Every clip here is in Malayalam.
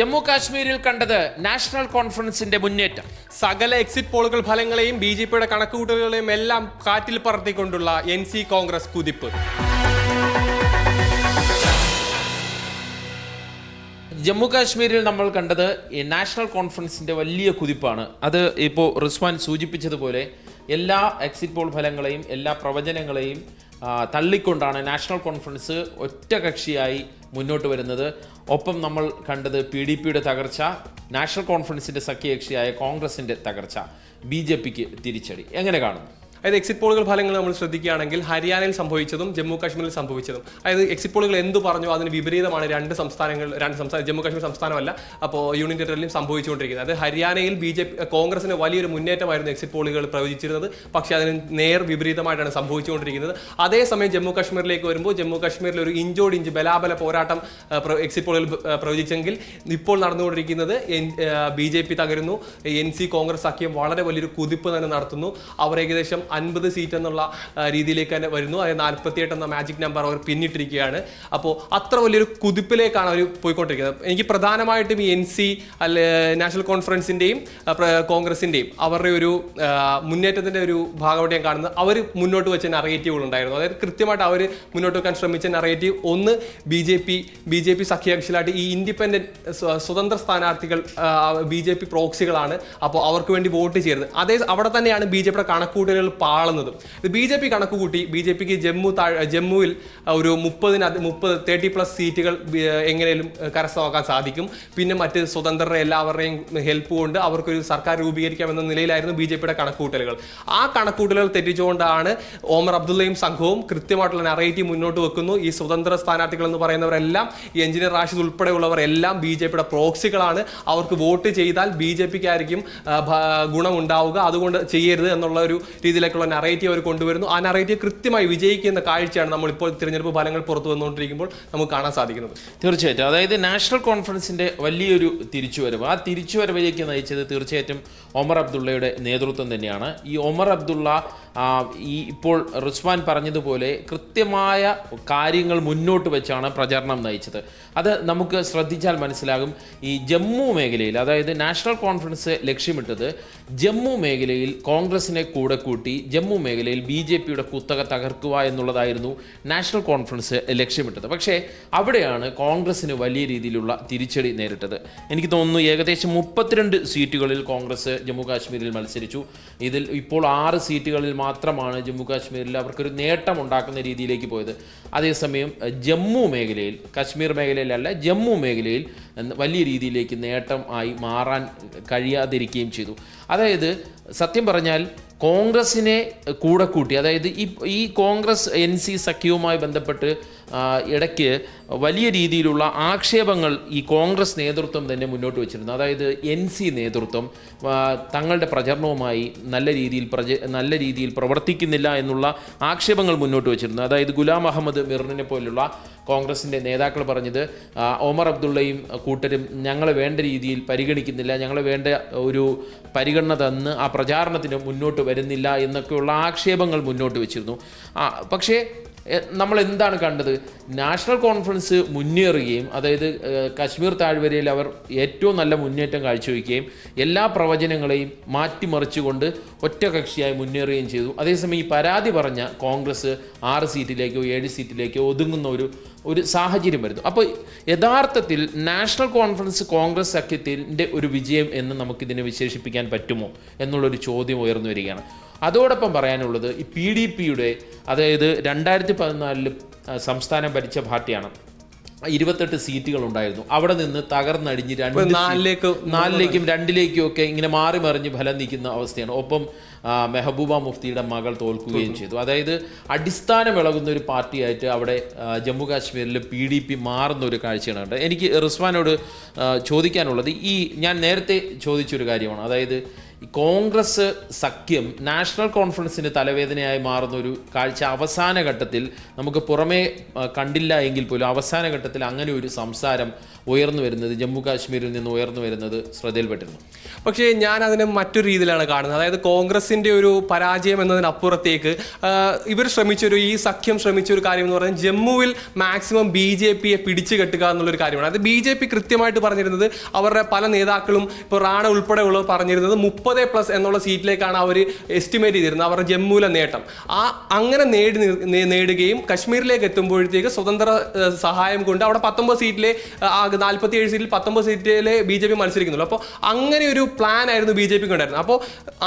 ജമ്മു കാശ്മീരിൽ കണ്ടത് നാഷണൽ കോൺഫറൻസിന്റെ മുന്നേറ്റം. സകല എക്സിറ്റ് പോളുകൾ ഫലങ്ങളെയും ബി ജെ പിയുടെ കണക്കുകൂട്ടലുകളെയും എല്ലാം കാറ്റിൽ പറത്തിക്കൊണ്ടുള്ള എൻ സി കോൺഗ്രസ് കുതിപ്പ്. ജമ്മു കാശ്മീരിൽ നമ്മൾ കണ്ടത് ഈ നാഷണൽ കോൺഫറൻസിന്റെ വലിയ കുതിപ്പാണ്. അത് ഇപ്പോൾ റിസ്വാൻ സൂചിപ്പിച്ചതുപോലെ എല്ലാ എക്സിറ്റ് പോൾ ഫലങ്ങളെയും എല്ലാ പ്രവചനങ്ങളെയും തള്ളിക്കൊണ്ടാണ് നാഷണൽ കോൺഫറൻസ് ഒറ്റകക്ഷിയായി മുന്നോട്ട് വരുന്നത്. ഒപ്പം നമ്മൾ കണ്ടത് പി ഡി പിയുടെ തകർച്ച നാഷണൽ കോൺഫറൻസിന്റെ സഖ്യകക്ഷിയായ കോൺഗ്രസിന്റെ തകർച്ച ബി ജെ പിക്ക് തിരിച്ചടി. എങ്ങനെ കാണുന്നു? അതായത് എക്സിറ്റ് പോളുകൾ ഫലങ്ങൾ നമ്മൾ ശ്രദ്ധിക്കുകയാണെങ്കിൽ ഹരിയാനയിൽ സംഭവിച്ചതും ജമ്മു കാശ്മീരിൽ സംഭവിച്ചതും. അതായത് എക്സിറ്റ് പോളുകൾ എന്ത് പറഞ്ഞു അതിന് വിപരീതമാണ് രണ്ട് സംസ്ഥാനങ്ങൾ രണ്ട് സംസ്ഥാന ജമ്മു കാശ്മീർ സംസ്ഥാനമല്ല അപ്പോൾ യൂണിയൻ ടെറിട്ടറിയിലും സംഭവിച്ചുകൊണ്ടിരിക്കുന്നത്. അത് ഹരിയാനയിൽ ബി ജെ കോൺഗ്രസിന് വലിയൊരു മുന്നേറ്റമായിരുന്നു എക്സിറ്റ് പോളുകൾ പ്രവചിച്ചിരുന്നത്. പക്ഷേ അതിന് നേർ വിപരീതമായിട്ടാണ് സംഭവിച്ചുകൊണ്ടിരിക്കുന്നത്. അതേസമയം ജമ്മു കാശ്മീരിലേക്ക് വരുമ്പോൾ ജമ്മു കാശ്മീരിൽ ഒരു ഇഞ്ചോട് ഇഞ്ച് ബലാബല പോരാട്ടം എക്സിറ്റ് പോളുകൾ പ്രവചിച്ചെങ്കിൽ ഇപ്പോൾ നടന്നുകൊണ്ടിരിക്കുന്നത് ബി ജെ പി തകരുന്നു. എൻ സി കോൺഗ്രസ് സഖ്യം വളരെ വലിയൊരു കുതിപ്പ് തന്നെ നടത്തുന്നു. അവർ ഏകദേശം അൻപത് സീറ്റ് എന്നുള്ള രീതിയിലേക്ക് തന്നെ വരുന്നു. അതായത് നാൽപ്പത്തിയെട്ട് എന്ന മാജിക് നമ്പർ അവർ പിന്നിട്ടിരിക്കുകയാണ്. അപ്പോൾ അത്ര വലിയൊരു കുതിപ്പിലേക്കാണ് അവർ പോയിക്കൊണ്ടിരിക്കുന്നത്. എനിക്ക് പ്രധാനമായിട്ടും ഈ എൻ സി അല്ലെ നാഷണൽ കോൺഫറൻസിന്റെയും കോൺഗ്രസിന്റെയും അവരുടെ ഒരു മുന്നേറ്റത്തിന്റെ ഒരു ഭാഗമായിട്ട് ഞാൻ കാണുന്നത് അവർ മുന്നോട്ട് വെച്ച നറേറ്റീവുകൾ ഉണ്ടായിരുന്നു. അതായത് കൃത്യമായിട്ട് അവർ മുന്നോട്ട് വെക്കാൻ ശ്രമിച്ച നറേറ്റീവ് ഒന്ന് B J P B J P സഖ്യകക്ഷികളായിട്ട് ഈ ഇൻഡിപെൻഡന്റ് സ്വതന്ത്ര സ്ഥാനാർത്ഥികൾ ബി ജെ പി പ്രോക്സികളാണ് അപ്പോൾ അവർക്ക് വേണ്ടി വോട്ട് ചെയ്യരുത് അതേ അവിടെ തന്നെയാണ് ബി ജെ പിയുടെ കണക്കുകൂട്ടലുകൾ പാളുന്നത്. ഇത് ബി ജെ പി കണക്ക് കൂട്ടി ബി ജെ പിക്ക് ജമ്മു ജമ്മുവിൽ ഒരു മുപ്പതിന് മുപ്പത് തേർട്ടി പ്ലസ് സീറ്റുകൾ എങ്ങനെയും കരസ്ഥമാക്കാൻ സാധിക്കും. പിന്നെ മറ്റ് സ്വതന്ത്രരെ എല്ലാവരുടെയും ഹെൽപ്പ് കൊണ്ട് അവർക്കൊരു സർക്കാർ രൂപീകരിക്കാമെന്ന നിലയിലായിരുന്നു ബി ജെ പിയുടെ കണക്കുകൂട്ടലുകൾ. ആ കണക്കുകൂട്ടലുകൾ തെറ്റിച്ചുകൊണ്ടാണ് ഓമർ അബ്ദുള്ളയും സംഘവും കൃത്യമായിട്ടുള്ള നറേറ്റീവ് മുന്നോട്ട് വെക്കുന്നു. ഈ സ്വതന്ത്ര സ്ഥാനാർത്ഥികൾ എന്ന് പറയുന്നവരെല്ലാം ഈ എഞ്ചിനീയർ റാഷിദ് ഉൾപ്പെടെയുള്ളവർ എല്ലാം ബി ജെ പിയുടെ പ്രോക്സികളാണ്. അവർക്ക് വോട്ട് ചെയ്താൽ ബി ജെ പിക്ക് ആയിരിക്കും ആ, ഭ- ഗുണമുണ്ടാവുക. അതുകൊണ്ട് ചെയ്യരുത് എന്നുള്ള ഒരു രീതിയിലേക്കുള്ള നറേറ്റീവ് അവർ കൊണ്ടുവരുന്നു. ആ നറേറ്റീവ് കൃത്യമായി വിജയിക്കുന്ന കാഴ്ചയാണ് നമ്മൾ ഇപ്പോൾ തിരഞ്ഞെടുപ്പ് ഫലങ്ങൾ പുറത്തു വന്നുകൊണ്ടിരിക്കുമ്പോൾ നമുക്ക് കാണാൻ സാധിക്കുന്നത്. തീർച്ചയായിട്ടും. അതായത് നാഷണൽ കോൺഫറൻസിന്റെ വലിയൊരു തിരിച്ചുവരവ്. ആ തിരിച്ചുവരവിലേക്ക് നയിച്ചത് തീർച്ചയായിട്ടും ഒമർ അബ്ദുള്ളയുടെ നേതൃത്വം തന്നെയാണ്. ഈ ഒമർ അബ്ദുള്ള ഈ ഇപ്പോൾ റിസ്വാൻ പറഞ്ഞതുപോലെ കൃത്യമായ കാര്യങ്ങൾ മുന്നോട്ട് വെച്ചാണ് പ്രചാരണം നയിച്ചത്. അത് നമുക്ക് ശ്രദ്ധിച്ചാൽ മനസ്സിലാകും. ഈ ജമ്മു മേഖലയിൽ അതായത് നാഷണൽ കോൺഫറൻസ് ലക്ഷ്യമിട്ടത് ജമ്മു മേഖലയിൽ കോൺഗ്രസിനെ കൂടെ കൂട്ടി ജമ്മു മേഖലയിൽ ബി ജെ പിയുടെ കുത്തക തകർക്കുക എന്നുള്ളതായിരുന്നു നാഷണൽ കോൺഫറൻസ് ലക്ഷ്യമിട്ടത്. പക്ഷേ അവിടെയാണ് കോൺഗ്രസിന് വലിയ രീതിയിലുള്ള തിരിച്ചടി നേരിട്ടത്. എനിക്ക് തോന്നുന്നു ഏകദേശം മുപ്പത്തിരണ്ട് സീറ്റുകളിൽ കോൺഗ്രസ് ജമ്മു കാശ്മീരിൽ മത്സരിച്ചു. ഇതിൽ ഇപ്പോൾ ആറ് സീറ്റുകളിൽ മാത്രമാണ് ജമ്മു കാശ്മീരിൽ അവർക്കൊരു നേട്ടം ഉണ്ടാക്കുന്ന രീതിയിലേക്ക് പോയത്. അതേസമയം ജമ്മു മേഖലയിൽ കാശ്മീർ മേഖലയിലല്ല ജമ്മു മേഖലയിൽ വലിയ രീതിയിലേക്ക് നേട്ടം ആയി മാറാൻ കഴിയാതിരിക്കുകയും ചെയ്തു. അതായത് സത്യം പറഞ്ഞാൽ കോൺഗ്രസിനെ കൂടെ കൂട്ടി അതായത് ഈ ഈ കോൺഗ്രസ് എൻ സി സഖ്യവുമായി ബന്ധപ്പെട്ട് ഇടയ്ക്ക് വലിയ രീതിയിലുള്ള ആക്ഷേപങ്ങൾ ഈ കോൺഗ്രസ് നേതൃത്വം തന്നെ മുന്നോട്ട് വെച്ചിരുന്നു. അതായത് എൻ സി നേതൃത്വം തങ്ങളുടെ പ്രചരണവുമായി നല്ല രീതിയിൽ പ്രച നല്ല രീതിയിൽ പ്രവർത്തിക്കുന്നില്ല എന്നുള്ള ആക്ഷേപങ്ങൾ മുന്നോട്ട് വെച്ചിരുന്നു. അതായത് ഗുലാം അഹമ്മദ് മിറിനെ പോലുള്ള കോൺഗ്രസിന്റെ നേതാക്കൾ പറഞ്ഞത് ഒമർ അബ്ദുള്ളയും കൂട്ടരും ഞങ്ങളെ വേണ്ട രീതിയിൽ പരിഗണിക്കുന്നില്ല ഞങ്ങളെ വേണ്ട ഒരു പരിഗണന തന്ന് ആ പ്രചാരണത്തിന് മുന്നോട്ട് വരുന്നില്ല എന്നൊക്കെയുള്ള ആക്ഷേപങ്ങൾ മുന്നോട്ട് വെച്ചിരുന്നു. പക്ഷേ നമ്മൾ എന്താണ് കണ്ടത്? നാഷണൽ കോൺഫറൻസ് മുന്നേറുകയും അതായത് കാശ്മീർ താഴ്വരയിൽ അവർ ഏറ്റവും നല്ല മുന്നേറ്റം കാഴ്ചവെക്കുകയും എല്ലാ പ്രവചനങ്ങളെയും മാറ്റിമറിച്ചുകൊണ്ട് ഒറ്റകക്ഷിയായി മുന്നേറുകയും ചെയ്തു. അതേസമയം ഈ പരാതി പറഞ്ഞ കോൺഗ്രസ് ആറ് സീറ്റിലേക്കോ ഏഴ് സീറ്റിലേക്കോ ഒതുങ്ങുന്ന ഒരു ഒരു സാഹചര്യം വരുന്നു. അപ്പോൾ യഥാർത്ഥത്തിൽ നാഷണൽ കോൺഫറൻസ് കോൺഗ്രസ് സഖ്യത്തിന്റെ ഒരു വിജയം എന്ന് നമുക്കിതിനെ വിശേഷിപ്പിക്കാൻ പറ്റുമോ എന്നുള്ളൊരു ചോദ്യം ഉയർന്നു വരികയാണ്. അതോടൊപ്പം പറയാനുള്ളത് ഈ പി ഡി പിയുടെ അതായത് രണ്ടായിരത്തി പതിനാലിൽ സംസ്ഥാനം ഭരിച്ച പാർട്ടിയാണ്. ഇരുപത്തെട്ട് സീറ്റുകൾ ഉണ്ടായിരുന്നു. അവിടെ നിന്ന് തകർന്നടിഞ്ഞ് രണ്ട് നാലിലേക്കും നാലിലേക്ക് രണ്ടിലേക്കും ഒക്കെ ഇങ്ങനെ മാറി മറിഞ്ഞ് ഫലം നിൽക്കുന്ന അവസ്ഥയാണ്. ഒപ്പം മെഹബൂബ മുഫ്തിയുടെ മകൾ തോൽക്കുകയും ചെയ്തു. അതായത് അടിസ്ഥാനം ഇളകുന്ന ഒരു പാർട്ടിയായിട്ട് അവിടെ ജമ്മു കാശ്മീരിൽ പി ഡി പി മാറുന്ന ഒരു കാഴ്ചയാണ് കണ്ടത്. എനിക്ക് റിസ്വാനോട് ചോദിക്കാനുള്ളത് ഈ ഞാൻ നേരത്തെ ചോദിച്ചൊരു കാര്യമാണ്. അതായത് കോൺഗ്രസ് സഖ്യം നാഷണൽ കോൺഫറൻസിന് തലവേദനയായി മാറുന്ന ഒരു കാഴ്ച അവസാന ഘട്ടത്തിൽ നമുക്ക് പുറമേ കണ്ടില്ല എങ്കിൽ പോലും അവസാന ഘട്ടത്തിൽ അങ്ങനെ ഒരു സംസാരം ഉയർന്നു വരുന്നത് ജമ്മു കാശ്മീരിൽ നിന്ന് ഉയർന്നു വരുന്നത് ശ്രദ്ധയിൽപ്പെട്ടിരുന്നു. പക്ഷേ ഞാൻ അതിനെ മറ്റൊരു രീതിയിലാണ് കാണുന്നത്. അതായത് കോൺഗ്രസിന്റെ ഒരു പരാജയം എന്നതിനപ്പുറത്തേക്ക് ഇവർ ശ്രമിച്ചൊരു ഈ സഖ്യം ശ്രമിച്ച ഒരു കാര്യം എന്ന് പറഞ്ഞാൽ ജമ്മുവിൽ മാക്സിമം ബി ജെ പിയെ പിടിച്ചു കെട്ടുക എന്നുള്ളൊരു കാര്യമാണ്. അത് ബി ജെ പി കൃത്യമായിട്ട് പറഞ്ഞിരുന്നത് അവരുടെ പല നേതാക്കളും ഇപ്പോൾ റാണ ഉൾപ്പെടെയുള്ളവർ പറഞ്ഞിരുന്നത് പ്ലസ് എന്നുള്ള സീറ്റിലേക്കാണ് അവർ എസ്റ്റിമേറ്റ് ചെയ്തിരുന്നത് അവരുടെ ജമ്മുവിലെ നേട്ടം. ആ അങ്ങനെ നേടി നേടുകയും കശ്മീരിലേക്ക് എത്തുമ്പോഴത്തേക്ക് സ്വതന്ത്ര സഹായം കൊണ്ട് അവിടെ പത്തൊമ്പത് സീറ്റിലെ നാൽപ്പത്തി ഏഴ് സീറ്റിൽ പത്തൊമ്പത് സീറ്റിലെ ബി ജെ പി മത്സരിക്കുന്നുള്ളൂ. അപ്പോൾ അങ്ങനെ ഒരു പ്ലാൻ ആയിരുന്നു ബി ജെ പിക്ക് ഉണ്ടായിരുന്നത്. അപ്പോൾ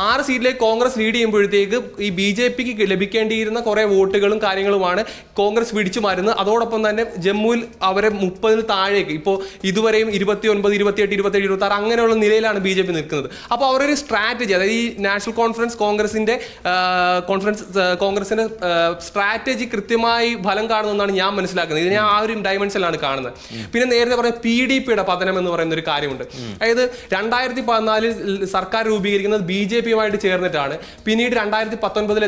ആറ് സീറ്റിലേക്ക് കോൺഗ്രസ് ലീഡ് ചെയ്യുമ്പോഴത്തേക്ക് ഈ ബി ജെ പിക്ക് ലഭിക്കേണ്ടിയിരുന്ന കുറേ വോട്ടുകളും കാര്യങ്ങളുമാണ് കോൺഗ്രസ് പിടിച്ചു മാറുന്നത്. അതോടൊപ്പം തന്നെ ജമ്മുവിൽ അവരെ മുപ്പതിന് താഴേക്ക് ഇപ്പോൾ ഇതുവരെയും ഇരുപത്തി ഒൻപത് ഇരുപത്തിയെട്ട് ഇരുപത്തേഴ് ഇരുപത്തി ആറ് അങ്ങനെയുള്ള നിലയിലാണ് ബി ജെ പി നിൽക്കുന്നത്. അപ്പോൾ അവരൊരു സ്ട്രാറ്റജി അതായത് ഈ നാഷണൽ കോൺഫറൻസ് കോൺഗ്രസിന്റെ കോൺഫറൻസ് കോൺഗ്രസിന്റെ സ്ട്രാറ്റജി കൃത്യമായി ഫലം കാണുന്നതെന്നാണ് ഞാൻ മനസ്സിലാക്കുന്നത്. ഇതിനെ ആ ഒരു ഡയമെൻഷനിലാണ് കാണുന്നത്. പിന്നെ നേരത്തെ പറഞ്ഞ പി ഡി പിയുടെ പതനം എന്ന് പറയുന്ന ഒരു കാര്യമുണ്ട്. അതായത് രണ്ടായിരത്തി പതിനാലിൽ സർക്കാർ രൂപീകരിക്കുന്നത് ബി ജെ പിയുമായിട്ട് ചേർന്നിട്ടാണ്. പിന്നീട് രണ്ടായിരത്തി പത്തൊൻപതിൽ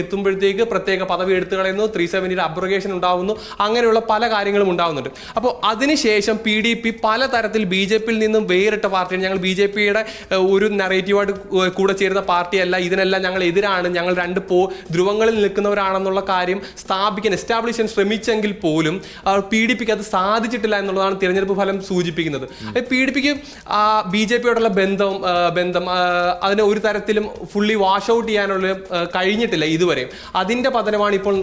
എത്തുമ്പോഴത്തേക്ക് പ്രത്യേക പദവി എടുത്തു കളയുന്നു ത്രീ സെവന്റിയുടെ അബ്രഗേഷൻ ഉണ്ടാവുന്നു അങ്ങനെയുള്ള പല കാര്യങ്ങളും ഉണ്ടാവുന്നുണ്ട്. അപ്പോൾ അതിനുശേഷം പി ഡി പി തരത്തിൽ ബി ജെ പിയിൽ നിന്നും വേറിട്ട പാർട്ടിയാണ്. ഞങ്ങൾ ബി ജെ പിയുടെ ഒരു നെറേറ്റീവായിട്ട് കൂടെ ചേരുന്ന പാർട്ടിയല്ല ഇതിനെല്ലാം ഞങ്ങൾ എതിരാണ് ഞങ്ങൾ രണ്ട് പോ ധ്രുവങ്ങളിൽ നിൽക്കുന്നവരാണെന്നുള്ള കാര്യം സ്ഥാപിക്കാൻ എസ്റ്റാബ്ലിഷ് ചെയ്യാൻ ശ്രമിച്ചെങ്കിൽ പോലും പി ഡി പിക്ക് അത് സാധിച്ചിട്ടില്ല എന്നുള്ളതാണ് തിരഞ്ഞെടുപ്പ് ഫലം സൂചിപ്പിക്കുന്നത്. പി ഡി പിക്ക് ബി ജെ പിയോടുള്ള ബന്ധം ബന്ധം അതിനെ ഒരു തരത്തിലും ഫുള്ളി വാഷ് ഔട്ട് ചെയ്യാനുള്ള കഴിഞ്ഞിട്ടില്ല ഇതുവരെ. അതിന്റെ പതനമാണ് ഇപ്പോൾ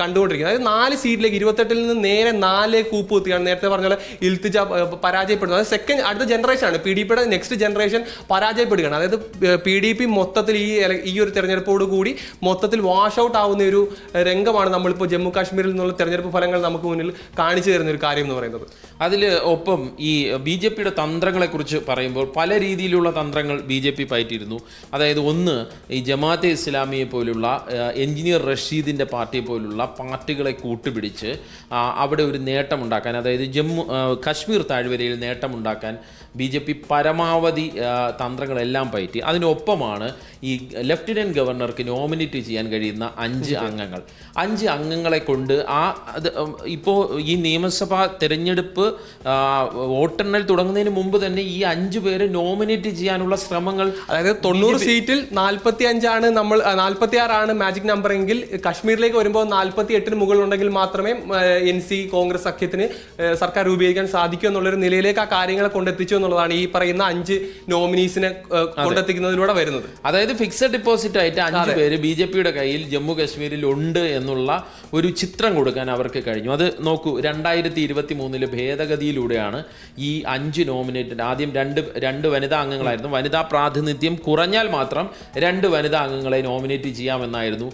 കണ്ടുകൊണ്ടിരിക്കുന്നത്. അതായത് നാല് സീറ്റിലേക്ക് ഇരുപത്തെട്ടിൽ നിന്ന് നേരെ നാല് കൂപ്പ് കുത്തിയാണ്. നേരത്തെ പറഞ്ഞ പോലെ ഇൽത്തിജ പരാജയപ്പെടുന്നത്. അതായത് സെക്കൻഡ് അടുത്ത ജനറേഷൻ ആണ്. പി ഡി പിയുടെ നെക്സ്റ്റ് ജനറേഷൻ പരാജയപ്പെടുകയാണ്. അതായത് പി ഡി പി മൊത്തത്തിൽ ഈ ഈ ഒരു തെരഞ്ഞെടുപ്പോട് കൂടി മൊത്തത്തിൽ വാഷ് ഔട്ട് ആവുന്ന ഒരു രംഗമാണ് നമ്മളിപ്പോൾ ജമ്മു കാശ്മീരിൽ നിന്നുള്ള തെരഞ്ഞെടുപ്പ് ഫലങ്ങൾ നമുക്ക് മുന്നിൽ കാണിച്ചു തരുന്ന ഒരു കാര്യം എന്ന് പറയുന്നത്. അതിൽ ഒപ്പം ഈ ബി ജെ പിയുടെ തന്ത്രങ്ങളെക്കുറിച്ച് പറയുമ്പോൾ പല രീതിയിലുള്ള തന്ത്രങ്ങൾ ബി ജെ പി പയറ്റിയിരുന്നു. അതായത് ഒന്ന് ഈ ജമാഅത്തെ ഇസ്ലാമിയെ പോലുള്ള എഞ്ചിനീയർ റഷീദിന്റെ പാർട്ടിയെ പോലുള്ള പാർട്ടികളെ കൂട്ടുപിടിച്ച് അവിടെ ഒരു നേട്ടമുണ്ടാക്കാൻ അതായത് ജമ്മു കാശ്മീർ താഴ്വരയിൽ നേട്ടമുണ്ടാക്കാൻ ബി ജെ പി പരമാവധി തന്ത്രങ്ങളെല്ലാം തന്ത്രങ്ങളെല്ലാം പയറ്റി അതിനൊപ്പമാണ് ഈ ലഫ്റ്റനന്റ് ഗവർണർക്ക് നോമിനേറ്റ് ചെയ്യാൻ കഴിയുന്ന അഞ്ച് അംഗങ്ങൾ. അഞ്ച് അംഗങ്ങളെ കൊണ്ട് ആ അത് ഇപ്പോൾ ഈ നിയമസഭാ തെരഞ്ഞെടുപ്പ് വോട്ടെണ്ണൽ തുടങ്ങുന്നതിന് മുമ്പ് തന്നെ ഈ അഞ്ച് പേരെ നോമിനേറ്റ് ചെയ്യാനുള്ള ശ്രമങ്ങൾ അതായത് തൊണ്ണൂറ് സീറ്റിൽ നാൽപ്പത്തി അഞ്ചാണ് നമ്മൾ നാൽപ്പത്തി ആറാണ് മാജിക് നമ്പർ എങ്കിൽ കശ്മീരിലേക്ക് വരുമ്പോൾ നാൽപ്പത്തി എട്ടിന് മുകളിലുണ്ടെങ്കിൽ മാത്രമേ എൻ സി കോൺഗ്രസ് സഖ്യത്തിന് സർക്കാർ രൂപീകരിക്കാൻ സാധിക്കൂ എന്നുള്ളൊരു നിലയിലേക്ക് ആ കാര്യങ്ങളെ കൊണ്ടെത്തിച്ചു എന്നുള്ളതാണ് ഈ പറയുന്ന അഞ്ച് നോമിനീസിനെ കൊണ്ടെത്തിക്കുന്നതിലൂടെ വരുന്നത്. അതായത് ഫിക്സഡ് ഡിപ്പോസിറ്റ് ആയിട്ട് അഞ്ച് പേര് ബി ജെ പിയുടെ കയ്യിൽ ജമ്മു കാശ്മീരിൽ ഉണ്ട് എന്നുള്ള ഒരു ചിത്രം കൊടുക്കാൻ അവർക്ക് കഴിഞ്ഞു. അത് നോക്കൂ രണ്ടായിരത്തി ഇരുപത്തി മൂന്നിൽ ഭേദഗതിയിലൂടെയാണ് ഈ അഞ്ച് നോമിനേറ്റഡ് ആദ്യം രണ്ട് രണ്ട് വനിതാ അംഗങ്ങളായിരുന്നു. വനിതാ പ്രാതിനിധ്യം കുറഞ്ഞാൽ മാത്രം രണ്ട് വനിതാ അംഗങ്ങളെ നോമിനേറ്റ് ചെയ്യാമെന്നായിരുന്നു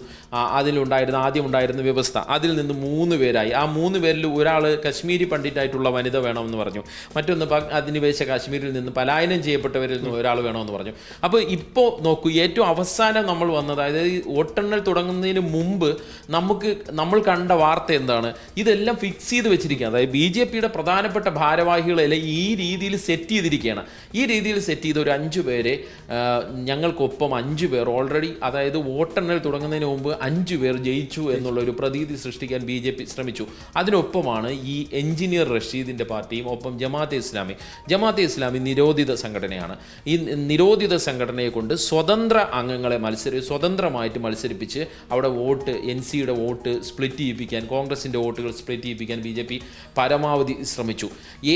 അതിലുണ്ടായിരുന്ന ആദ്യം ഉണ്ടായിരുന്ന വ്യവസ്ഥ. അതിൽ നിന്ന് മൂന്ന് പേരായി. ആ മൂന്ന് പേരിൽ ഒരാൾ കശ്മീരി പണ്ഡിറ്റായിട്ടുള്ള വനിത വേണമെന്ന് പറഞ്ഞു. മറ്റൊന്ന് അധിനിവേശ കാശ്മീരിൽ നിന്ന് പലായനം ചെയ്യപ്പെട്ടവരിൽ നിന്ന് ഒരാൾ വേണമെന്ന് പറഞ്ഞു. അപ്പോൾ ഇപ്പോൾ നോക്കൂ ഏറ്റവും അവസാനം നമ്മൾ വന്നത് അതായത് വോട്ടെണ്ണൽ തുടങ്ങുന്നതിന് മുമ്പ് നമുക്ക് നമ്മൾ കണ്ട വാർത്ത എന്താണ്? ഇതെല്ലാം ഫിക്സ് ചെയ്ത് വെച്ചിരിക്കുകയാണ്. അതായത് ബി ജെ പിയുടെ പ്രധാനപ്പെട്ട ഭാരവാഹികളെല്ലാം ഈ രീതിയിൽ സെറ്റ് ചെയ്തിരിക്കുകയാണ്. ഈ രീതിയിൽ സെറ്റ് ചെയ്ത ഒരു അഞ്ച് പേരെ ഞങ്ങൾക്കൊപ്പം അഞ്ച് പേർ ഓൾറെഡി അതായത് വോട്ടെണ്ണൽ തുടങ്ങുന്നതിന് മുമ്പ് അഞ്ച് പേർ ജയിച്ചു എന്നുള്ള ഒരു പ്രതീതി സൃഷ്ടിക്കാൻ ബി ജെ പി ശ്രമിച്ചു. അതിനൊപ്പമാണ് ഈ എഞ്ചിനീയർ റഷീദിന്റെ പാർട്ടിയും ഒപ്പം ജമാഅത്തെ ഇസ്ലാമി. ജമാഅത്തെ ഇസ്ലാമി നിരോധിത സംഘടനയാണ്. ഈ നിരോധിത സംഘടനയെ കൊണ്ട് സ്വതന്ത്ര അംഗങ്ങളെ മത്സരി സ്വതന്ത്രമായിട്ട് മത്സരിപ്പിച്ച് അവിടെ വോട്ട് എൻ സിയുടെ വോട്ട് സ്പ്ലിറ്റ് ചെയ്യിപ്പിക്കാൻ കോൺഗ്രസിന്റെ വോട്ടുകൾ സ്പ്ലിറ്റ് ചെയ്യിപ്പിക്കാൻ ബി ജെ പി പരമാവധി ശ്രമിച്ചു.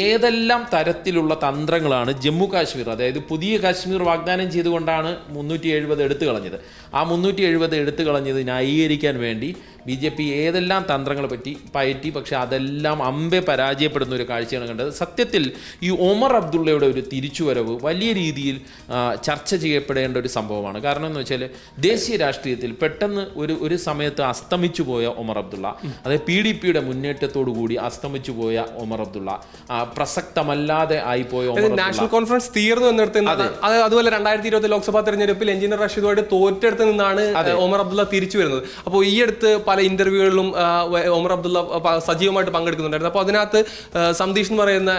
ഏതെല്ലാം തരത്തിലുള്ള തന്ത്രങ്ങളാണ് ജമ്മു കാശ്മീർ അതായത് പുതിയ കാശ്മീർ വാഗ്ദാനം ചെയ്തുകൊണ്ടാണ് മുന്നൂറ്റി എഴുപത് എടുത്തു കളഞ്ഞത് ആ മുന്നൂറ്റി എഴുപത് എടുത്തു കളഞ്ഞത് ന്യായീകരിക്കാൻ വേണ്ടി ബി ജെ പി ഏതെല്ലാം തന്ത്രങ്ങൾ പറ്റി പയറ്റി പക്ഷേ അതെല്ലാം അമ്പെ പരാജയപ്പെടുന്ന ഒരു കാഴ്ചയാണ് കണ്ടത്. സത്യത്തിൽ ഈ ഒമർ അബ്ദുള്ളയുടെ ഒരു തിരിച്ചുവരവ് വലിയ രീതിയിൽ ചർച്ച ചെയ്യപ്പെടേണ്ട ഒരു സംഭവമാണ്. കാരണം എന്ന് വെച്ചാൽ ദേശീയ രാഷ്ട്രീയത്തിൽ പെട്ടെന്ന് ഒരു ഒരു സമയത്ത് അസ്തമിച്ചു പോയ ഒമർ അബ്ദുള്ള അതായത് പി ഡി പിയുടെ മുന്നേറ്റത്തോടു കൂടി അസ്തമിച്ചു പോയ ഒമർ അബ്ദുള്ള പ്രസക്തമല്ലാതെ ആയിപ്പോയ നാഷണൽ കോൺഫറൻസ് തീർന്നു എന്നിടത്ത് അത്. അതുപോലെ രണ്ടായിരത്തി ഇരുപത്തി ലോക്സഭാ തെരഞ്ഞെടുപ്പിൽ എഞ്ചിനീയർ റഷീദുമായിട്ട് തോറ്റെടുത്ത് നിന്നാണ് ഒമർ അബ്ദുള്ള തിരിച്ചു വരുന്നത്. അപ്പോൾ ഈ അടുത്ത് പല പല ഇന്റർവ്യൂകളിലും ഒമർ അബ്ദുള്ള സജീവമായിട്ട് പങ്കെടുക്കുന്നുണ്ടായിരുന്നു. അപ്പോൾ അതിനകത്ത് സന്ദീഷ് എന്ന് പറയുന്ന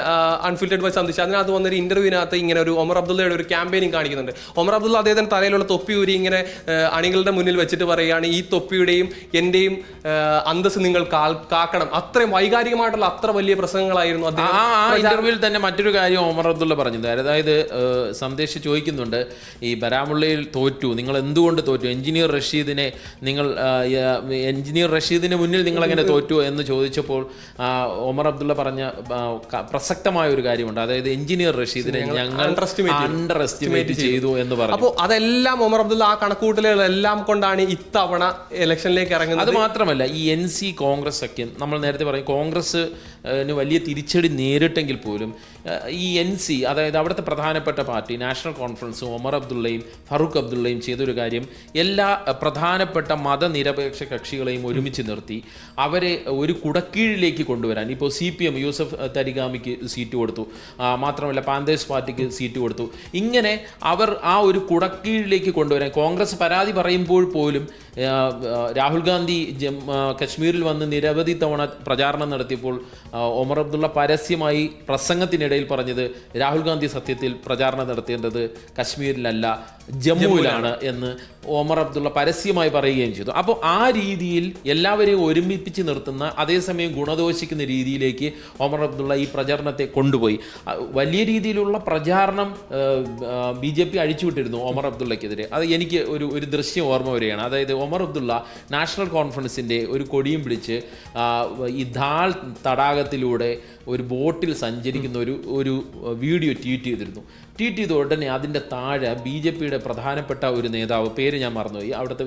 അൺഫിൽറ്റഡ് ബൈ സന്ദീഷ് അതിനകത്ത് വന്നൊരു ഇന്റർവ്യൂവിനകത്ത് ഇങ്ങനെ ഒരു ഒമർ അബ്ദുള്ളയുടെ ഒരു ക്യാമ്പയിനിങ് കാണിക്കുന്നുണ്ട്. ഒമർ അബ്ദുള്ള അദ്ദേഹത്തിന്റെ തലയിലുള്ള തൊപ്പി ഊരി ഇങ്ങനെ അണികളുടെ മുന്നിൽ വെച്ചിട്ട് പറയുകയാണ് ഈ തൊപ്പിയുടെയും എന്റെയും അന്തസ് നിങ്ങൾ കാക്കണം. അത്രയും വൈകാരികമായിട്ടുള്ള അത്ര വലിയ പ്രസംഗങ്ങളായിരുന്നു അദ്ദേഹം ആ ഇന്റർവ്യൂവിൽ തന്നെ മറ്റൊരു കാര്യം ഒമർ അബ്ദുള്ള പറഞ്ഞത് അതായത് സന്ദേശ് ചോദിക്കുന്നുണ്ട് ഈ ബരാമുള്ളയിൽ തോറ്റു നിങ്ങൾ എന്തുകൊണ്ട് തോറ്റു? എഞ്ചിനീയർ റഷീദിനെ നിങ്ങൾ എഞ്ചിനീയർ റഷീദിന് മുന്നിൽ നിങ്ങൾ എങ്ങനെ തോറ്റു എന്ന് ചോദിച്ചപ്പോൾ ഒമർ അബ്ദുള്ള പറഞ്ഞ പ്രസക്തമായ ഒരു കാര്യമുണ്ട്. അതായത് എഞ്ചിനീയർ റഷീദിനെ ഞങ്ങൾ. അണ്ടർ എസ്റ്റിമേറ്റ് ചെയ്തു. എന്ന് പറഞ്ഞു. അപ്പോൾ അതെല്ലാം ഒമർ അബ്ദുള്ള ആ കണക്കൂട്ടലുകളെല്ലാം കൊണ്ടാണ് ഇത്തവണ ഇലക്ഷനിലേക്ക് ഇറങ്ങുന്നത്. അത് മാത്രമല്ല ഈ എൻ സി കോൺഗ്രസ് സഖ്യം നമ്മൾ നേരത്തെ പറയും കോൺഗ്രസ് വലിയ തിരിച്ചടി നേരിട്ടെങ്കിൽ പോലും ഈ എൻ സി അതായത് അവിടുത്തെ പ്രധാനപ്പെട്ട പാർട്ടി നാഷണൽ കോൺഫറൻസും ഒമർ അബ്ദുള്ളയും ഫറൂഖ് അബ്ദുള്ളയും ചെയ്തൊരു കാര്യം എല്ലാ പ്രധാനപ്പെട്ട മതനിരപേക്ഷ കക്ഷികളെയും ഒരുമിച്ച് നിർത്തി അവരെ ഒരു കുടക്കീഴിലേക്ക് കൊണ്ടുവരാൻ ഇപ്പോൾ സി പി എം യൂസഫ് തരിഗാമിക്ക് സീറ്റ് കൊടുത്തു മാത്രമല്ല പാന്തേഴ്സ് പാർട്ടിക്ക് സീറ്റ് കൊടുത്തു ഇങ്ങനെ അവർ ആ ഒരു കുടക്കീഴിലേക്ക് കൊണ്ടുവരാൻ കോൺഗ്രസ് പരാതി പറയുമ്പോൾ പോലും രാഹുൽ ഗാന്ധി കശ്മീരിൽ വന്ന് നിരവധി തവണ പ്രചാരണം നടത്തിയപ്പോൾ ഒമർ അബ്ദുള്ള പരസ്യമായി പ്രസംഗത്തിനിടയിൽ പറഞ്ഞത് രാഹുൽ ഗാന്ധി സത്യത്തിൽ പ്രചാരണം നടത്തേണ്ടത് കശ്മീരിലല്ല ജമ്മുവിലാണ് എന്ന് ഒമർ അബ്ദുള്ള പരസ്യമായി പറയുകയും ചെയ്തു. അപ്പോൾ ആ രീതിയിൽ എല്ലാവരെയും ഒരുമിപ്പിച്ച് നിർത്തുന്ന അതേസമയം ഗുണദോഷിക്കുന്ന രീതിയിലേക്ക് ഒമർ അബ്ദുള്ള ഈ പ്രചാരണത്തെ കൊണ്ടുപോയി. വലിയ രീതിയിലുള്ള പ്രചാരണം ബി ജെ പി അഴിച്ചുവിട്ടിരുന്നു ഒമർ അബ്ദുള്ളക്കെതിരെ അത് എനിക്ക് ഒരു ഒരു ദൃശ്യം ഓർമ്മ വരികയാണ്. അതായത് ഒമർ അബ്ദുള്ള നാഷണൽ കോൺഫറൻസിന്റെ ഒരു കൊടിയും പിടിച്ച് ഈ ദാൽ ധാൽ തടാകത്തിലൂടെ ഒരു ബോട്ടിൽ സഞ്ചരിക്കുന്ന ഒരു ഒരു വീഡിയോ ട്വീറ്റ് ചെയ്തിരുന്നു. ട്വീറ്റ് ചെയ്ത ഉടനെ അതിന്റെ താഴെ ബി ജെ പിയുടെ പ്രധാനപ്പെട്ട ഒരു നേതാവ് പേര് ഞാൻ മറന്നുപോയി അവിടുത്തെ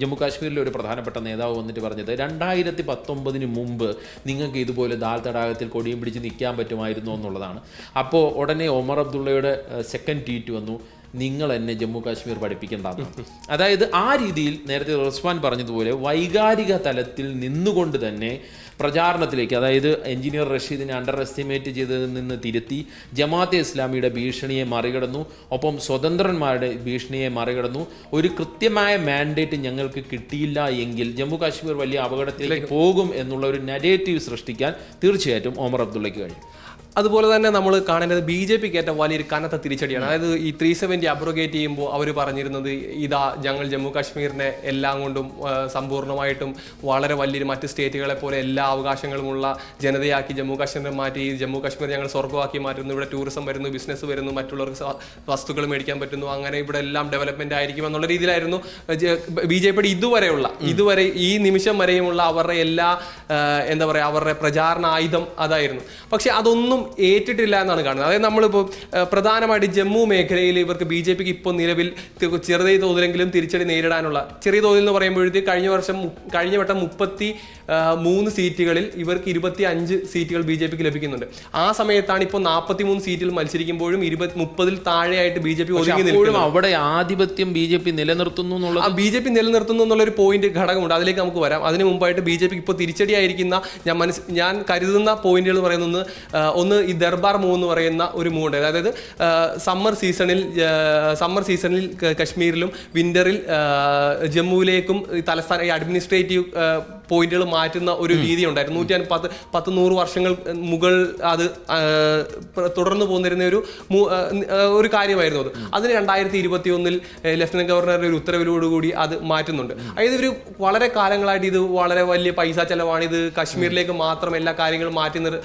ജമ്മു കാശ്മീരിലെ ഒരു പ്രധാനപ്പെട്ട നേതാവ് വന്നിട്ട് പറഞ്ഞത് രണ്ടായിരത്തി പത്തൊമ്പതിന് മുമ്പ് നിങ്ങൾക്ക് ഇതുപോലെ ദാൽ തടാകത്തിൽ കൊടിയും പിടിച്ച് നിൽക്കാൻ പറ്റുമായിരുന്നു എന്നുള്ളതാണ്. അപ്പോൾ ഉടനെ ഒമർ അബ്ദുള്ളയുടെ സെക്കൻഡ് ട്വീറ്റ് വന്നു. നിങ്ങൾ എന്നെ ജമ്മു കാശ്മീർ പഠിപ്പിക്കേണ്ട അതായത് ആ രീതിയിൽ നേരത്തെ റസ്വാൻ പറഞ്ഞതുപോലെ വൈകാരിക തലത്തിൽ നിന്നുകൊണ്ട് തന്നെ പ്രചാരണത്തിലേക്ക് അതായത് എഞ്ചിനീയർ റഷീദിനെ അണ്ടർ എസ്റ്റിമേറ്റ് ചെയ്തതിൽ നിന്ന് തിരുത്തി ജമാഅത്തെ ഇസ്ലാമിയുടെ ഭീഷണിയെ മറികടന്നു ഒപ്പം സ്വതന്ത്രന്മാരുടെ ഭീഷണിയെ മറികടന്നു ഒരു കൃത്യമായ മാൻഡേറ്റ് ഞങ്ങൾക്ക് കിട്ടിയില്ല എങ്കിൽ ജമ്മു കാശ്മീർ വലിയ അപകടത്തിലേക്ക് പോകും എന്നുള്ള ഒരു നരേറ്റീവ് സൃഷ്ടിക്കാൻ തീർച്ചയായിട്ടും ഒമർ അബ്ദുള്ളയ്ക്ക് കഴിയും. അതുപോലെ തന്നെ നമ്മൾ കാണേണ്ടത് ബി ജെ പിക്ക് ഏറ്റവും വലിയൊരു കനത്ത തിരിച്ചടിയാണ്. അതായത് ഈ ത്രീ സെവന്റി അബ്രോഗേറ്റ് ചെയ്യുമ്പോൾ അവർ പറഞ്ഞിരുന്നത് ഇതാ ഞങ്ങൾ ജമ്മു കാശ്മീരിനെ എല്ലാം കൊണ്ടും സമ്പൂർണമായിട്ടും വളരെ വലിയൊരു മറ്റ് സ്റ്റേറ്റുകളെ പോലെ എല്ലാ അവകാശങ്ങളുമുള്ള ജനതയാക്കി ജമ്മു കാശ്മീരിനെ മാറ്റി ജമ്മു കാശ്മീർ ഞങ്ങൾ സ്വർഗമാക്കി മാറ്റുന്നു. ഇവിടെ ടൂറിസം വരുന്നു ബിസിനസ് വരുന്നു മറ്റുള്ളവർക്ക് വസ്തുക്കൾ മേടിക്കാൻ പറ്റുന്നു. അങ്ങനെ ഇവിടെ എല്ലാം ഡെവലപ്മെന്റ് ആയിരിക്കും എന്നുള്ള രീതിയിലായിരുന്നു ബി ജെ പിയുടെ ഇതുവരെയുള്ള ഇതുവരെ ഈ നിമിഷം വരെയുമുള്ള അവരുടെ എല്ലാ എന്താ പറയുക അവരുടെ പ്രചാരണ ആയുധം അതായിരുന്നു. പക്ഷെ അതൊന്നും ഏറ്റിട്ടില്ല എന്നാണ് കാണുന്നത്. അതായത് നമ്മളിപ്പോൾ പ്രധാനമായിട്ട് ജമ്മു മേഖലയിൽ ഇവർക്ക് ബി ജെ പിക്ക് ഇപ്പോൾ നിലവിൽ ചെറിയ തോതിലെങ്കിലും തിരിച്ചടി നേരിടാനുള്ള ചെറിയ തോതിൽ എന്ന് പറയുമ്പോഴത്തേക്ക് കഴിഞ്ഞ വർഷം കഴിഞ്ഞ വട്ടം മുപ്പത്തി മൂന്ന് സീറ്റുകളിൽ ഇവർക്ക് ഇരുപത്തി അഞ്ച് സീറ്റുകൾ ബി ജെ പിക്ക് ലഭിക്കുന്നുണ്ട്. ആ സമയത്താണ് ഇപ്പോൾ നാൽപ്പത്തി മൂന്ന് സീറ്റിൽ മത്സരിക്കുമ്പോഴും ഇരുപത്തി മുപ്പതിൽ താഴെയായിട്ട് ബി ജെ പി ഒതുങ്ങി അവിടെ ആധിപത്യം ബി ജെ പി നിലനിർത്തുന്നു എന്നുള്ള ബി ജെ പി നിലനിർത്തുന്നു എന്നുള്ള ഒരു പോയിന്റ് ഘടകമുണ്ട്. അതിലേക്ക് നമുക്ക് വരാം. അതിന് മുമ്പായിട്ട് ബി ജെ പിക്ക് ഇപ്പോൾ തിരിച്ചടിയായിരിക്കുന്ന ഞാൻ മനസ്സ് ഞാൻ കരുതുന്ന പോയിന്റുകൾ പറയുന്നത് ഒന്ന് ഈ ദർബാർ മൂവ് എന്ന് പറയുന്ന ഒരു മൂവുണ്ട് അതായത് സമ്മർ സീസണിൽ സമ്മർ സീസണിൽ കശ്മീരിലും വിന്ററിൽ ജമ്മുവിലേക്കും തലസ്ഥാന ഈ അഡ്മിനിസ്ട്രേറ്റീവ് പോയിന്റുകൾ മാറ്റുന്ന ഒരു രീതി ഉണ്ടായിരുന്നു. നൂറ്റി പത്ത് പത്ത് നൂറ് വർഷങ്ങൾ മുകൾ അത് തുടർന്ന് പോന്നിരുന്ന ഒരു ഒരു കാര്യമായിരുന്നു അത്. അതിന് രണ്ടായിരത്തി ഇരുപത്തി ഒന്നിൽ ലഫ്റ്റനന്റ് ഗവർണറുടെ ഒരു ഉത്തരവിലോടുകൂടി അത് മാറ്റുന്നുണ്ട്. അതായത് ഒരു വളരെ കാലങ്ങളായിട്ട് ഇത് വളരെ വലിയ പൈസ ചെലവാണ്. ഇത് കശ്മീരിലേക്ക് മാത്രം എല്ലാ കാര്യങ്ങളും മാറ്റി നിർ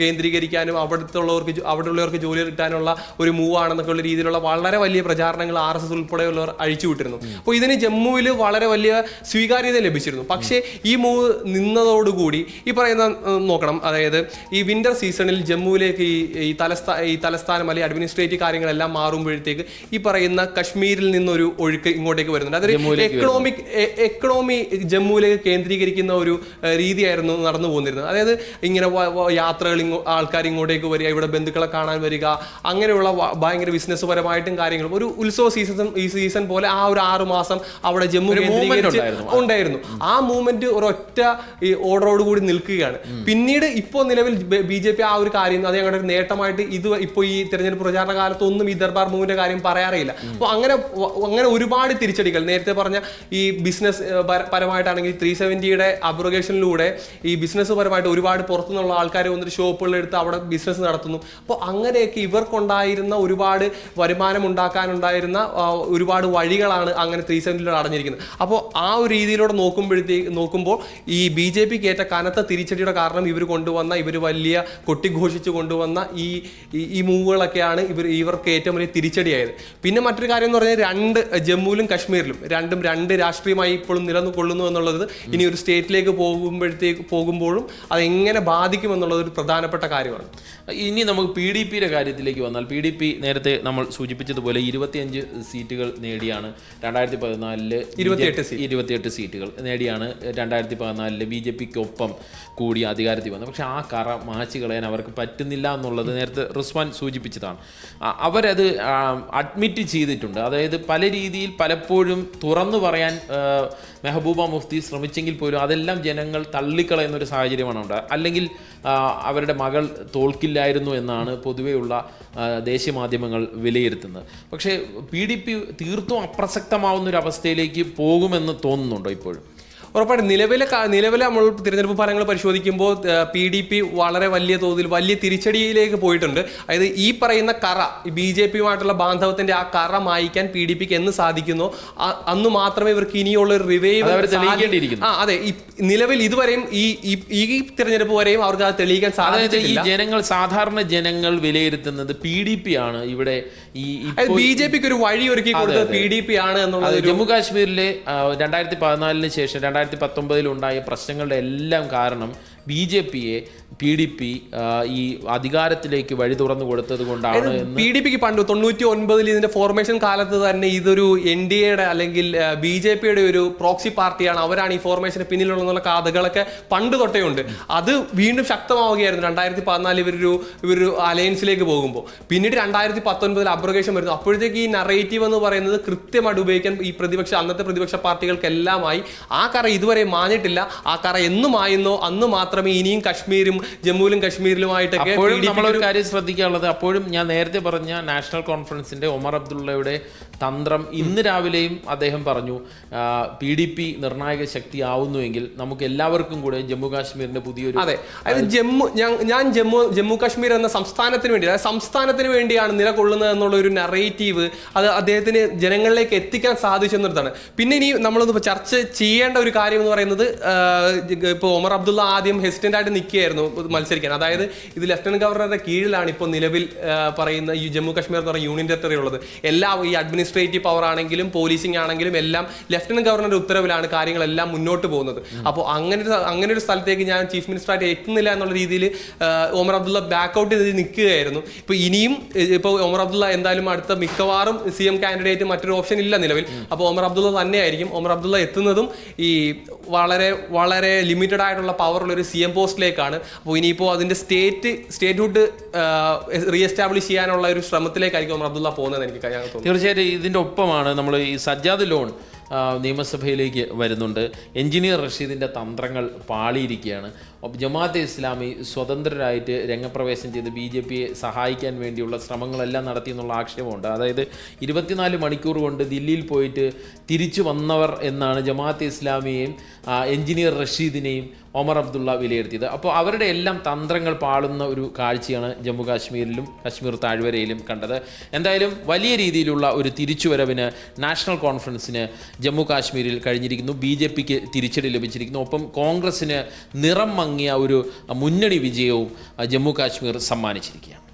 കേന്ദ്രീകരിക്കാനും അവിടുത്തെ ഉള്ളവർക്ക് ജോ- അവിടെ ഉള്ളവർക്ക് ജോലി കിട്ടാനുള്ള ഒരു മൂവ് ആണെന്നൊക്കെ ഉള്ള രീതിയിലുള്ള വളരെ വലിയ പ്രചാരണങ്ങൾ ആർ എസ് എസ് ഉൾപ്പെടെയുള്ളവർ അഴിച്ചുവിട്ടിരുന്നു. അപ്പോൾ ഇതിന് ജമ്മുവിൽ വളരെ വലിയ സ്വീകാര്യത ലഭിച്ചിരുന്നു. പക്ഷേ ഈ മൂവ് നിന്നതോടുകൂടി ഈ പറയുന്ന നോക്കണം. അതായത് ഈ വിന്റർ സീസണിൽ ജമ്മുവിലേക്ക് ഈ ഈ തലസ്ഥാ ഈ തലസ്ഥാനം അല്ലെങ്കിൽ അഡ്മിനിസ്ട്രേറ്റീവ് കാര്യങ്ങളെല്ലാം മാറുമ്പോഴത്തേക്ക് ഈ പറയുന്ന കശ്മീരിൽ നിന്നൊരു ഒഴുക്ക് ഇങ്ങോട്ടേക്ക് വരുന്നുണ്ട്. അതൊരു എക്കണോമിക് എക്കണോമി ജമ്മുവിലേക്ക് കേന്ദ്രീകരിക്കുന്ന ഒരു രീതിയായിരുന്നു നടന്നു പോന്നിരുന്നത്. അതായത് ഇങ്ങനെ യാത്രകൾ ഇങ്ങോ ആൾക്കാർ ഇങ്ങോട്ടേക്ക് വരിക ഇവിടെ ബന്ധുക്കളെ കാണാൻ വരിക അങ്ങനെയുള്ള ഭയങ്കര ബിസിനസ് പരമായിട്ടും കാര്യങ്ങളും. ഒരു ഉത്സവ സീസൺ ഈ സീസൺ പോലെ ആ ഒരു ആറ് മാസം അവിടെ ജമ്മു കേന്ദ്രീകരിച്ച് ഉണ്ടായിരുന്നു. ആ മൂവ്മെന്റ് ഒരൊറ്റ ഈ ഓർഡറോട് കൂടി നിൽക്കുകയാണ്. പിന്നീട് ഇപ്പോൾ നിലവിൽ ബി ജെ പി ആ ഒരു കാര്യം അത് ഞങ്ങളുടെ ഒരു നേട്ടമായിട്ട് ഇത് ഇപ്പോൾ ഈ തെരഞ്ഞെടുപ്പ് പ്രചാരണ കാലത്തൊന്നും ഈ ദർബാർ മൂവിന്റെ കാര്യം പറയാറില്ല അപ്പോൾ അങ്ങനെ അങ്ങനെ ഒരുപാട് തിരിച്ചടികൾ. നേരത്തെ പറഞ്ഞ ഈ ബിസിനസ് പരമായിട്ടാണെങ്കിൽ ത്രീ സെവന്റിയുടെ അബ്രോഗേഷനിലൂടെ ഈ ബിസിനസ് പരമായിട്ട് ഒരുപാട് പുറത്തുനിന്നുള്ള ആൾക്കാർ വന്നിട്ട് ഷോപ്പുകളെടുത്ത് അവിടെ ബിസിനസ് നടത്തുന്നു. അപ്പോൾ അങ്ങനെയൊക്കെ ഇവർക്കുണ്ടായിരുന്ന ഒരുപാട് വരുമാനം ഉണ്ടാക്കാനുണ്ടായിരുന്ന ഒരുപാട് വഴികളാണ് അങ്ങനെ ത്രീ സെവന്റിലൂടെ അടഞ്ഞിരിക്കുന്നത്. അപ്പോൾ ആ ഒരു രീതിയിലൂടെ നോക്കുമ്പോഴത്തേക്ക് നോക്കുമ്പോൾ ഈ ബി ജെ പിക്ക് ഏറ്റ കനത്ത തിരിച്ചടിയുടെ കാരണം ഇവർ കൊണ്ടുവന്ന ഇവർ വലിയ കൊട്ടിഘോഷിച്ച് കൊണ്ടുവന്ന ഈ ഈ- മൂവുകളൊക്കെയാണ് ഇവർ ഇവർക്ക് ഏറ്റവും വലിയ തിരിച്ചടിയായത്. പിന്നെ മറ്റൊരു കാര്യം എന്ന് പറഞ്ഞാൽ രണ്ട് ജമ്മുവിലും കശ്മീരിലും രണ്ടും രണ്ട് രാഷ്ട്രീയമായി ഇപ്പോഴും നിലനിൽക്കൊള്ളുന്നു എന്നുള്ളത് ഇനി ഒരു സ്റ്റേറ്റിലേക്ക് പോകുമ്പോഴത്തേക്ക് പോകുമ്പോഴും അത് എങ്ങനെ ബാധിക്കും എന്നുള്ളത് ഒരു പ്രധാനപ്പെട്ട കാര്യമാണ്. ഇനി നമുക്ക് പി ഡി പിയുടെ കാര്യത്തിലേക്ക് വന്നാൽ പി ഡി പി നേരത്തെ നമ്മൾ സൂചിപ്പിച്ചതുപോലെ ഇരുപത്തിയഞ്ച് സീറ്റുകൾ നേടിയാണ്. രണ്ടായിരത്തി പതിനാലിൽ ഇരുപത്തിയെട്ട് ഇരുപത്തിയെട്ട് സീറ്റുകൾ നേടിയാണ്. രണ്ടായിരത്തി പതിനാലിൽ ബി ജെ പിക്കൊപ്പം കൂടി അധികാരത്തിൽ വന്നു പക്ഷേ ആ കറ മാച്ച് കളയാൻ അവർക്ക് പറ്റുന്നില്ല എന്നുള്ളത് നേരത്തെ റിസ്വാൻ സൂചിപ്പിച്ചതാണ്. അവരത് അഡ്മിറ്റ് ചെയ്തിട്ടുണ്ട്. അതായത് പല രീതിയിൽ പലപ്പോഴും തുറന്നു പറയാൻ മെഹബൂബ മുഫ്തി ശ്രമിച്ചെങ്കിൽ പോലും അതെല്ലാം ജനങ്ങൾ തള്ളിക്കളയുന്ന ഒരു സാഹചര്യമാണ് ഉണ്ട് അല്ലെങ്കിൽ അവരുടെ മകൾ തോൽക്കില്ലായിരുന്നു എന്നാണ് പൊതുവെയുള്ള ദേശീയ മാധ്യമങ്ങൾ വിലയിരുത്തുന്നത്. പക്ഷേ പി ഡി പി തീർത്തും അപ്രസക്തമാവുന്ന ഒരു അവസ്ഥയിലേക്ക് പോകുമെന്ന് തോന്നുന്നുണ്ടോ ഇപ്പോഴും? ഉറപ്പായിട്ടും നിലവിലെ നിലവിലെ നമ്മൾ തിരഞ്ഞെടുപ്പ് ഫലങ്ങൾ പരിശോധിക്കുമ്പോൾ പി ഡി പി വളരെ വലിയ തോതിൽ വലിയ തിരിച്ചടിയിലേക്ക് പോയിട്ടുണ്ട്. അതായത് ഈ പറയുന്ന കറ ബി ജെ പിയുമായിട്ടുള്ള ബാന്ധവത്തിന്റെ ആ കറ മായ്ക്കാൻ പി ഡി പിക്ക് എന്ന് സാധിക്കുന്നു. അന്ന് മാത്രമേ ഇവർക്ക് ഇനിയുള്ള ഒരു റിവൈവ് ആ അതെ. നിലവിൽ ഇതുവരെയും ഈ ഈ- തിരഞ്ഞെടുപ്പ് വരെയും അവർക്ക് അത് തെളിയിക്കാൻ അതായത് ഈ ജനങ്ങൾ സാധാരണ ജനങ്ങൾ വിലയിരുത്തുന്നത് പി ഡി പി ആണ് ഇവിടെ ഈ ബി ജെ പിക്ക് ഒരു വഴി ഒരുക്കി കൊടുത്തത് പി ഡി പി ആണ് എന്നുള്ളത് ജമ്മു കാശ്മീരിലെ രണ്ടായിരത്തി പതിനാലിന് ശേഷം രണ്ടായിരത്തി പത്തൊമ്പതിൽ ഉണ്ടായ പ്രശ്നങ്ങളുടെ എല്ലാം കാരണം ബി ജെ പിയെ പി ഡി പി ഈ അധികാരത്തിലേക്ക് വഴി തുറന്നു കൊടുത്തത് കൊണ്ടാണ് പി ഡി പിക്ക് പണ്ട് തൊണ്ണൂറ്റി ഒൻപതിൽ ഇതിന്റെ ഫോർമേഷൻ കാലത്ത് തന്നെ ഇതൊരു എൻ ഡി എയുടെ അല്ലെങ്കിൽ ബി ജെ പിയുടെ ഒരു പ്രോക്സി പാർട്ടിയാണ് അവരാണ് ഈ ഫോർമേഷന് പിന്നിലുള്ളതെന്നുള്ള കഥകളൊക്കെ പണ്ട് തൊട്ടേ ഉണ്ട്. അത് വീണ്ടും ശക്തമാവുകയായിരുന്നു. രണ്ടായിരത്തി പതിനാല് ഇവരൊരു ഇവരൊരു അലയൻസിലേക്ക് പോകുമ്പോൾ. പിന്നീട് രണ്ടായിരത്തി പത്തൊൻപതിൽ അബ്രഗേഷൻ വരുന്നു. അപ്പോഴത്തേക്ക് ഈ നറേറ്റീവ് എന്ന് പറയുന്നത് കൃത്യമായിട്ട് ഉപയോഗിക്കാൻ ഈ പ്രതിപക്ഷ അന്നത്തെ പ്രതിപക്ഷ പാർട്ടികൾക്കെല്ലാമായി ആ കറ ഇതുവരെ മാഞ്ഞിട്ടില്ല. ആ കറ എന്നും മായുന്നോ അന്ന് മാത്രമേ ഇനിയും കശ്മീരും ജമ്മുവിലും കശ്മീരിലുമായിട്ടൊക്കെ അപ്പോഴും നമ്മളൊരു കാര്യം ശ്രദ്ധിക്കാനുള്ളത് അപ്പോഴും ഞാൻ നേരത്തെ പറഞ്ഞ നാഷണൽ കോൺഫറൻസിന്റെ ഒമർ അബ്ദുള്ളയുടെ തന്ത്രം ഇന്ന് രാവിലെയും അദ്ദേഹം പറഞ്ഞു പി ഡി പി നിർണായക ശക്തി ആവുന്നുവെങ്കിൽ നമുക്ക് എല്ലാവർക്കും കൂടെ ജമ്മു കാശ്മീരിന്റെ പുതിയൊരു അതെ അതായത് ജമ്മു ഞാൻ- ജമ്മു ജമ്മു കാശ്മീർ എന്ന സംസ്ഥാനത്തിന് വേണ്ടി അതായത് സംസ്ഥാനത്തിന് വേണ്ടിയാണ് നിലകൊള്ളുന്നത് എന്നുള്ള ഒരു നറേറ്റീവ് അത് അദ്ദേഹത്തിന് ജനങ്ങളിലേക്ക് എത്തിക്കാൻ സാധിച്ചെന്നിടത്താണ് പിന്നെ ഇനി നമ്മളൊന്ന് ചർച്ച ചെയ്യേണ്ട ഒരു കാര്യം എന്ന് പറയുന്നത് ഇപ്പോൾ ഒമർ അബ്ദുള്ള ആദ്യം ഹെസിറ്റന്റ് ആയിട്ട് നിൽക്കുകയായിരുന്നു. മത്സരിക്കാൻ. അതായത് ഇത് ലഫ്റ്റനന്റ് ഗവർണറുടെ കീഴിലാണ് ഇപ്പോൾ നിലവിൽ പറയുന്ന ഈ ജമ്മു കാശ്മീർ എന്ന് പറയുന്ന യൂണിയൻ ടെറിട്ടറി ഉള്ളത്. എല്ലാ ഈ അഡ്മിനിസ്ട്രേറ്റീവ് പവർ ആണെങ്കിലും പോലീസിംഗ് ആണെങ്കിലും എല്ലാം ലഫ്റ്റനന്റ് ഗവർണറുടെ ഉത്തരവിലാണ് കാര്യങ്ങളെല്ലാം മുന്നോട്ട് പോകുന്നത്. അപ്പോൾ അങ്ങനെ അങ്ങനെ ഒരു സ്ഥലത്തേക്ക് ഞാൻ ചീഫ് മിനിസ്റ്ററായിട്ട് എത്തുന്നില്ല എന്നുള്ള രീതിയിൽ ഒമർ അബ്ദുള്ള ബാക്ക് ഔട്ട് ചെയ്ത് നിൽക്കുകയായിരുന്നു. ഇപ്പോൾ ഇനിയും ഇപ്പോൾ ഒമർ അബ്ദുള്ള എന്തായാലും അടുത്ത മിക്കവാറും സി എം കാൻഡിഡേറ്റ് മറ്റൊരു ഓപ്ഷൻ ഇല്ല നിലവിൽ. അപ്പോൾ ഒമർ അബ്ദുള്ള തന്നെയായിരിക്കും. ഒമർ അബ്ദുള്ള എത്തുന്നതും ഈ വളരെ വളരെ ലിമിറ്റഡ് ആയിട്ടുള്ള പവറുള്ള ഒരു സി എം പോസ്റ്റിലേക്കാണ് അപ്പോൾ ഇനിയിപ്പോൾ അതിന്റെ സ്റ്റേറ്റ് സ്റ്റേറ്റ്ഹുഡ് റീ എസ്റ്റാബ്ലിഷ് ചെയ്യാനുള്ള ഒരു ശ്രമത്തിലേക്കായിരിക്കും നമ്മൾ അബ്ദുള്ള പോകുന്നത് എനിക്ക് തോന്നുന്നു. തീർച്ചയായിട്ടും ഇതിന്റെ ഒപ്പമാണ് നമ്മൾ ഈ സജ്ജാദ് ലോൺ നിയമസഭയിലേക്ക് വരുന്നുണ്ട്. എഞ്ചിനീയർ റഷീദിന്റെ തന്ത്രങ്ങൾ പാളിയിരിക്കുകയാണ്. ജമാഅത്തെ ഇസ്ലാമി സ്വതന്ത്രരായിട്ട് രംഗപ്രവേശം ചെയ്ത് ബി ജെ പിയെ സഹായിക്കാൻ വേണ്ടിയുള്ള ശ്രമങ്ങളെല്ലാം നടത്തി എന്നുള്ള ആക്ഷേപമുണ്ട്. അതായത് ഇരുപത്തിനാല് മണിക്കൂർ കൊണ്ട് ദില്ലിയിൽ പോയിട്ട് തിരിച്ചു വന്നവർ എന്നാണ് ജമാഅത്തെ ഇസ്ലാമിയെയും എഞ്ചിനീയർ റഷീദിനെയും ഒമർ അബ്ദുള്ള വിലയിരുത്തിയത്. അപ്പോൾ അവരുടെ എല്ലാം തന്ത്രങ്ങൾ പാളുന്ന ഒരു കാഴ്ചയാണ് ജമ്മു കാശ്മീരിലും കശ്മീർ താഴ്വരയിലും കണ്ടത്. എന്തായാലും വലിയ രീതിയിലുള്ള ഒരു തിരിച്ചുവരവിന് നാഷണൽ കോൺഫറൻസിന് ജമ്മു കാശ്മീരിൽ കഴിഞ്ഞിരിക്കുന്നു. ബി ജെ പിക്ക് തിരിച്ചടി ലഭിച്ചിരിക്കുന്നു. ഒപ്പം കോൺഗ്രസ്സിന് നിറം മങ്ങിയ ഒരു മുന്നണി വിജയവും ജമ്മു കാശ്മീർ സമ്മാനിച്ചിരിക്കുകയാണ്.